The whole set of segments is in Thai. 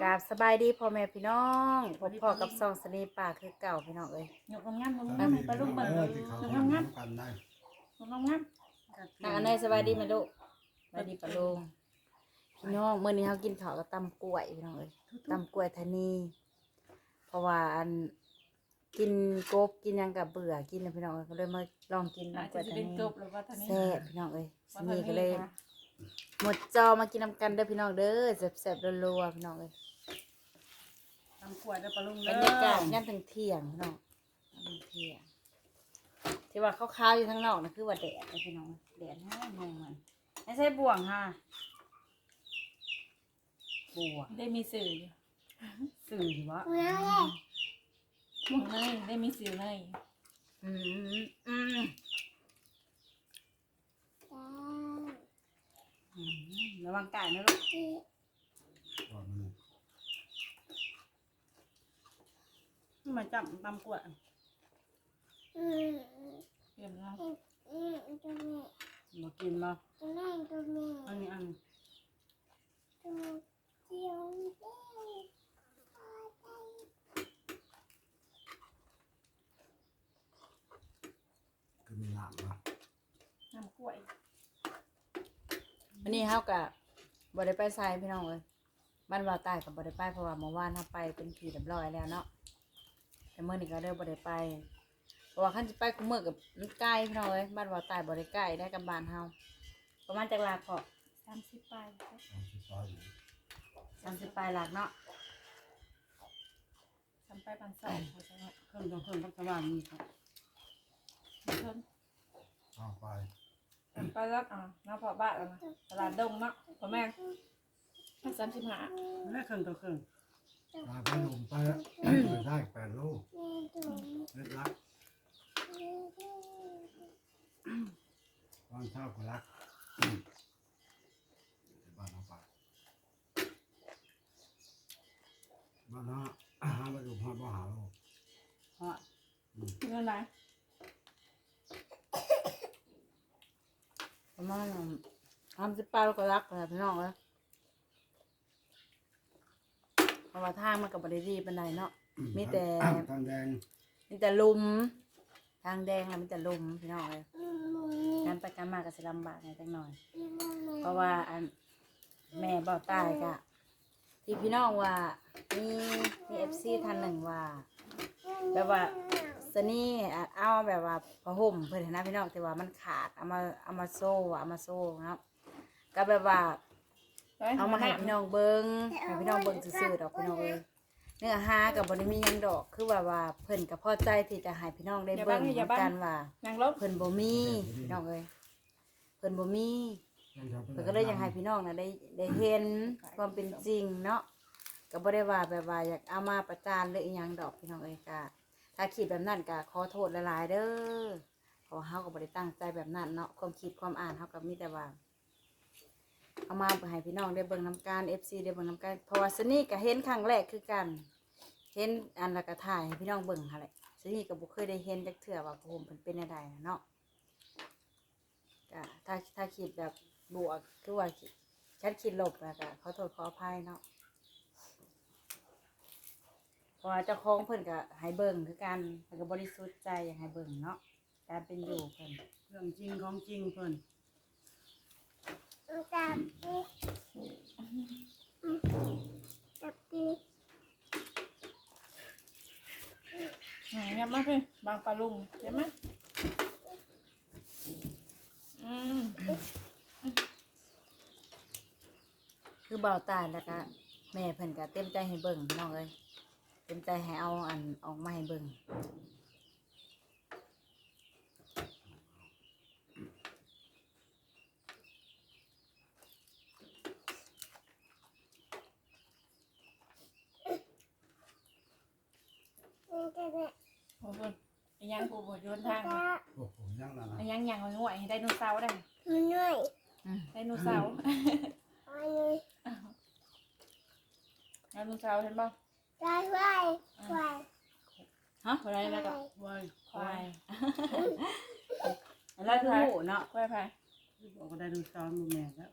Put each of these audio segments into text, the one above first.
กราบสบายดีพ่อแม่พี่น้องพบพ่อกับซองสนีป่าคือเก่าพี่น้องเอ้ยยกงามๆลงงามๆไปลูกเบิ่งเออที่เขายกทำงามกันได้ๆลงงามนางอันไหนสบายดีไหมลูกสบายดีปะลุงพี่น้องเมื่อนี้เขากินข้าวกับตำกล้วยพี่น้องเอ้ยตำกล้วยทานีเพราะว่าอันกินกบกินหยังกับเบื่อกินแล้วพี่น้องเอ้ยก็เลยมาลองกินๆอาจตำกล้วยจะทาเป็นนีจบหรือว่าท่านนี้แซ่บพี่น้องเอ้ยสว่านีท่านก็เลยค่ะหมดจอมากินน้ำกันเด้อพี่น้องเด้อแซ่บๆรัวๆพี่น้องเอ้ย ทำขวดแล้วปลาลุงบเด้รอรยากาศยันถึงเที่ยงพี่น้องยันถึงเที่ยงที่ว่าขาวๆอยู่ข้างนอกนะคือว่าแดดนะพี่น้องแดดแห้งๆมันไม่ใช่บ่วงค่ะบ่วงได้มีสื่ออยู่สื่ออยู่วะหมองเลยได้มีสื่อเลยอืมอืมอืมระวังไก่นะลูก ก่อนมัน มาจับตำขวดเตรียมแล้วมากินมาอันนี้อันคือมีหลามนะน้ำกล้วยอันนี้เฮากับ่ได้ไปไซพี่น้องเลยบ้านวาวใต้กับบ่ได้ไปเพราะว่าเมื่อวานเฮาไปเป็นทีเรียบร้อยแล้วเนาะ แต่เมื่อนี้ก็เด้อบ่ได้ไปเพราะว่าคันสิไปคุมื้อกับมันใกล้พี่น้องเอ้ยบ้านวาวใต้บ่ได้ใกล้ได้กับบ้านเฮาประมาณจักลาพอสามสิบปลายเอาสิซอยอยู่30ปลายหลักเนาะทำไปปันสองเขาใช่ไหมเครื่องต้องเครื่องต้องสว่างมีครับเพิ่นเอาไปทำไปแล้วอะน้าพอบ้านแล้วนะตลาดดงเนาะพ่อแม่สามสิบห้าแม่เครื่องต่อเครื่อง ปลาไปลงไปไปได้แปดโลเล็ดลักวางเท้าก็รักบ้านเอาไปบ้านเนาะหามาดูหาบ่หาโลฮอดเงินไหนประมาณ30ปลายแล้วก็รักแล้วพี่น้องเอ้ยเพ ราะว่าทางมันก็บ่ได้ดีปานใดเนาะ มีแต่ ทางแดงมีแต่ลุม ทางแดงแล้วมีแต่ลุมพี่น้องเลยการไปการมาก็สิลำบากหน่อยจังหน่อย เพราะว่าอันแม่บอกตายกะที่พี่น้องว่ามีมีเอฟซีท่านหนึ่งว่าแบบว่าสนี่อะเอาแบบว่าผ้าห่มเพื่อนนะพี่น้องแต่ว่ามันขาดเอามาเอามาโซ่อะเอามาโซ่เนาะก็แบบว่า เอามาให้พี่น้องเบิ้งให้พี่น้องเบิ้งซื่อๆดอกพี่น้องเอ้ยเนื้อหากับบริมีหยังดอกคือว่าว่าเพิ่นกับพ่อใจที่จะให้พี่น้องได้เบิ้งเหมือนกันว่า นางลบเพิ่นบ่มีพี่น้องเอ้ยเพิ่นบ่มีเพิ่นก็เลยอยากให้พี่น้องน่ะได้ได้เห็นความเป็นจริงเนาะก็บ่ได้ว่าแบบว่าอยากเอามาประจานหรืออีหยังดอกพี่น้องเอ้ยก็ถ้าคิดแบบนั้นก็ขอโทษหลายๆเด้อเพราะว่าเฮาก็บ่ได้ตั้งใจแบบนั้นเนาะความคิดความอ่านเฮาก็มีแต่ว่า เอามาให้พี่น้องได้เบิ่งน้ำการ FC ได้เบิ่งน้ำการเพราะว่าสนี่ก็เห็นครั้งแรกคือกัน เห็นอันล้วก็ถ่ายให้พี่น้องเบิ่งหั่นแหละสนี่ก็บ่เคยได้เห็นจักเทื่อว่าผมเพิ่นเป็นจังไดน่ะเนาะก็ถ้าถ้าคิดแบบบวกคือว่าคิดฉันคิดลบแล้วก็ขอโทษขออภัยเนาะเพราะว่าเจ้าของเพิ่นก็ให้เบิ่งคือกันเพิ่นก็บริสุทธิ์ใจอยากให้เบิ่งเนาะการเป็นอยู่เพิ่นเรื่องจริงของจริงเพิ่น อืมเนี่ยมาพี่บางปลาลุงเห็นไหมอืมคือเบาตาแล้วก็แม่เพิ่นก็เต็มใจให้เบิ่งน้องเอ้ยเต็มใจให้เอาอันออกมาให้เบิ่ง โอ้โหไอ้ยัง กูบอยูนทางโอ้โหยังละนะไอ้ยังยังง่วยๆไดโนเสาร์ได้อืมไดโนเสาร์ไดโนเสาร์เห็นป่ะฮะอะไรแล้วก็ไว้ควายอะไรคือหมูเนาะควายพายบอกว่าได้ดูซ้อนมือแม่แล้ว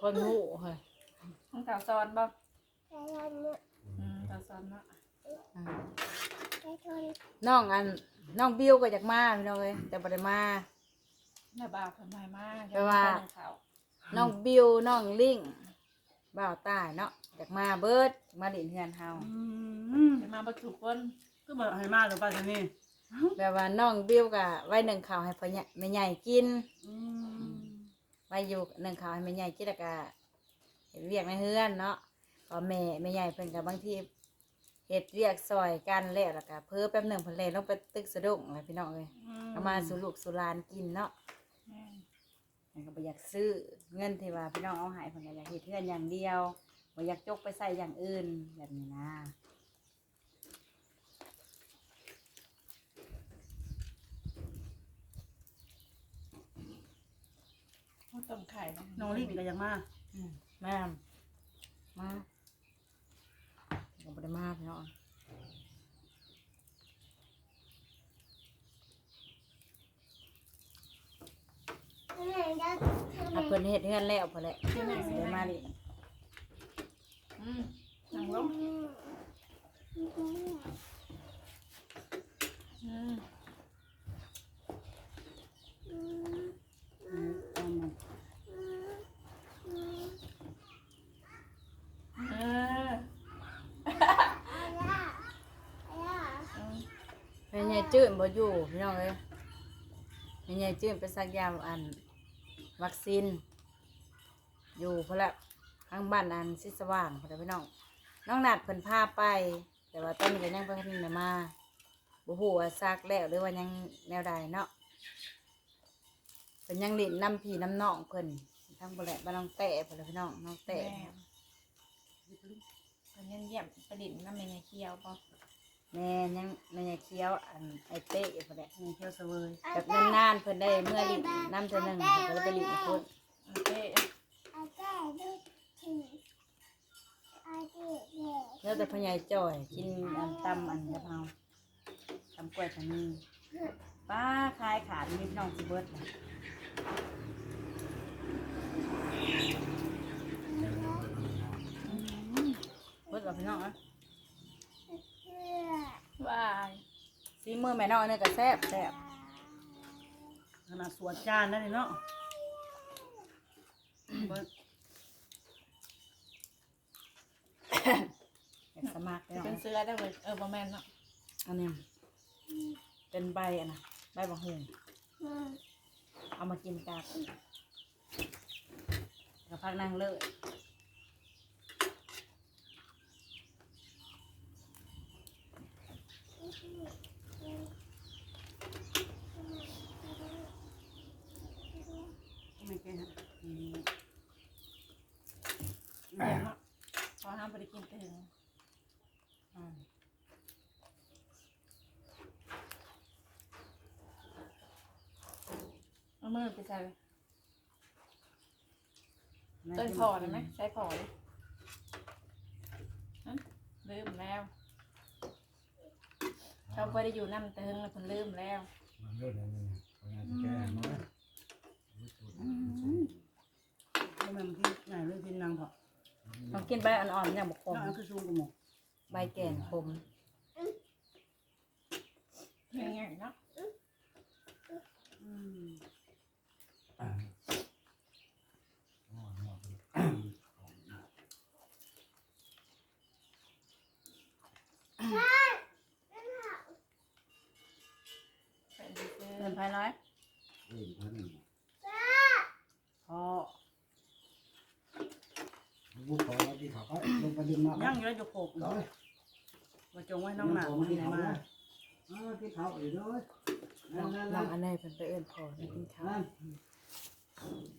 คนหมูเฮ้ยห้องแถวซอนบ่อืมแถวซอนเนาะอืมน้ องอันน้องบิวก็อยากมาพี่น้องเอ้ยแต่บ่ได้มาแม่บ่าวคนใหม่มากแปลว่าเขาน้องบิวน้องลิงบ่าวใต้เนาะอยากมาเบิดมาเล่นเฮือนเฮาอืมจะมาประชุกคนก็บอกให้มาหรือเปล่าท่านี่แบบว่าน้องบิวก็ไว้หนึ่งข้าวให้พ่อใหญ่แม่ใหญ่กินอืมไว้อยู่หนึ่งข้าวให้แม่ใหญ่กินแล้วก็เฮ็ดเวียกในเฮือนเนาะพอแม่แม่ใหญ่เพิ่นก็บางที เฮ็ดเวียกซอยกันแล้วแล้วก็เพิ่อแป๊บหนึงเพิ่นเลยลงไปตึกสะดุ้งอะไรพี่น้องเอ้ยเอามาสู่ลูกสู่หลานกินเนาะแม่นมันก็บ่อยากซื้อเงินที่ว่าพี่น้องเอาใหายเพิ่นก็อยากเฮ็ดเฮือนอย่างเดียวบ่อยากจกไปใส่อย่างอื่นแบบนี้นะเขาต้มไข่ะน้องลิงก็ยังมาอืมแม่มมาก็บ่ได้มาพี่น้องถ้าเพิ่นเฮ็ดเฮือนแล้วพอแหละสิได้มาดิอืมนั่งลงอืมเอออืมแม่ใหญ่จื้นบ่อยู่พี่น้องเอ้ยแม่ใหญ่จื้นไปสักยามอันวัคซีน อยู่พอละข้างบ้านอันสิสว่างพอละพี่น้องน้องนัดเพิ่นพาไป แต่ว่าตอนนี้ก็ยังบ่ทันได้มาบ่ฮู้ว่าซักแล้วหรือว่ายังแนวใดเนาะเพิ่นยังเล่นน้ำพี่น้ำน้องเพิ่นทั้งบ่แหละบ้านน้องแต้เพิ่นล่ะพี่น้องน้องแต้แม่เป็นยังเยี่ยมประดิษฐ์น้ำเมนเคียวปะแม่ยังแม่ยังเคี้ยวอันไอเต้เพิ่นแหละนี่เที่ยวเสวยแบบนานๆเพิ่นได้เมื่อลิ้นน้ำเท่านึงเพิ่นก็เลยไปลิ้นกับเพิ่นโอเค แล้วแต่พ่อใหญ่จ่อยกินอันตำอันกะเพราตำกล้วยตำนี้ป้าคายขาดมีพี่น้องสิเบิดน่ะเบิดกับพี่น้องอะบายซีมือแม่น้องเนี่ยก็แซ่บแซ่บขนาดสวนจานนั่นเลยเนาะเบิ่ง อยากสมัครพี่น้องเป็นเสื้อได้เลยเออบอแมนเนาะอันนี้เป็นใบอันนะใบมะฮุงเอามากินกับกับพักนั่งเลย ไม่แก่ฮะอืม เดี๋ยวเนาะพอห้ามไปกินถึง อืม เอามือ ไปใส่ต้นพอเลยไหมใส่พอเลยฮะลืมแล้วเขาไปได้อยู่น้ำเติงแล้วคนลืมแล้วมันเรื่องอะไรเนี่ยงานแก้มาแล้วมันที่ไหนเรื่องที่นางเถาะต้องกินใบอ่อนๆเนี่ยบุกคมน้องคือสูงกว่าหมกใบแก่นคมง่ายๆเนาะ อืม เป็น เสื้อเงินภายน้อยเอ้ยพันพอบุกขอที่เขาก็ลงไปดึงมาย่างอยู่แล้วจะโขกร้อยว่าจงไว้น้องหนักมันไหนมาเออที่เขาอีกด้วยนั่น้อนงนั่นน้นั่อนงอันนี้เป็นไปเอื้อนพอในกินข้าวนั่น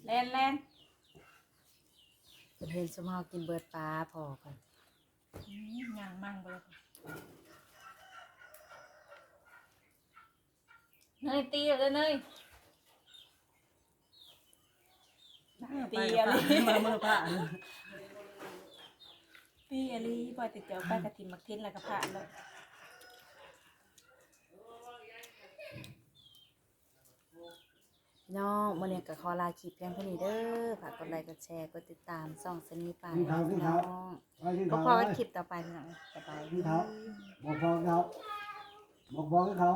เล่นเล่นเป็นเห็นสมเฮากินเบิดปลาพอกันอืมย่างมั่งไปเลย เนยตีเลยเนยไปกับป้ามาเมื่อป้าตีอะไรปล่อยติดเจียวไปกระถิ่นมักทิ้นแล้วก็ผ่านเลยพี่น้องมื้อนี้ก็ขอลาคลิปเพียงเท่านี้เด้อฝากกดไลค์กดแชร์กดติดตามส่องสนีป่านพี่น้องไปที่ก็เขาพอกันคลิปต่อไปพี่น้องสบายที่ดีเขาบอกฟ้องเขาบอกฟ้องเขา